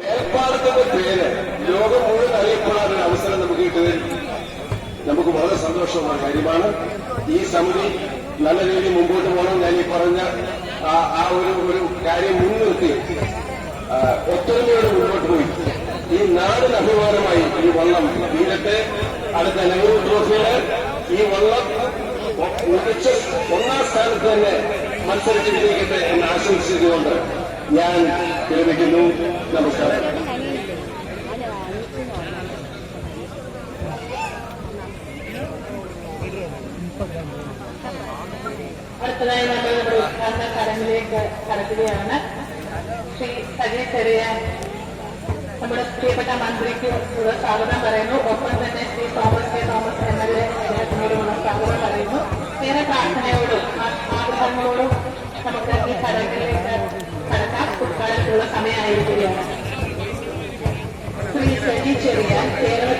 മേൽപ്പാലത്തിന്റെ പേര് ലോകം മുഴുവൻ അറിയപ്പെടാൻ അവസരം നമുക്ക് കിട്ടുന്നത് നമുക്ക് വളരെ സന്തോഷമുള്ള കാര്യമാണ്. ഈ സമിതി നല്ല രീതിയിൽ മുമ്പോട്ട് പോകണം ഞാൻ ഈ പറഞ്ഞ ആ ഒരു ഒരു കാര്യം മുൻനിർത്തി ഒത്തൊരുമയോടെ മുമ്പോട്ട് പോയി. ഈ നാടിന് അഭിമാനമായി ഈ വള്ളം വീരത്തെ അടുത്ത നെഹ്റു ട്രോഫിയിൽ ഈ വള്ളം മികച്ച ഒന്നാം സ്ഥാനത്ത് തന്നെ മത്സരിച്ച് വിജയിക്കട്ടെ എന്ന് ആശംസിച്ചുകൊണ്ട് ഞാൻ വിരമിക്കുന്നു. നമസ്കാരം. അടുത്തതായി നമ്മൾ നമ്മുടെ ഉദ്ഘാടന ചടങ്ങിലേക്ക് കടക്കുകയാണ്. ശ്രീ സജി ചെറിയ നമ്മുടെ പ്രിയപ്പെട്ട മന്ത്രിക്ക് സ്വാഗതം പറയുന്നു. ഒപ്പം തന്നെ Shri Thomas K. Thomas M. L. A. അദ്ദേഹത്തിനോടുമുള്ള സ്വാഗതം പറയുന്നു. ഏറെ പ്രാർത്ഥനയോടും ആഗ്രഹങ്ങളോടും നമുക്ക് ഈ ചടങ്ങിലേക്ക് കടക്കാം. ഉദ്ഘാടനത്തിനുള്ള സമയമായിരിക്കുകയാണ്. ശ്രീ സജി ചെറിയ കേരള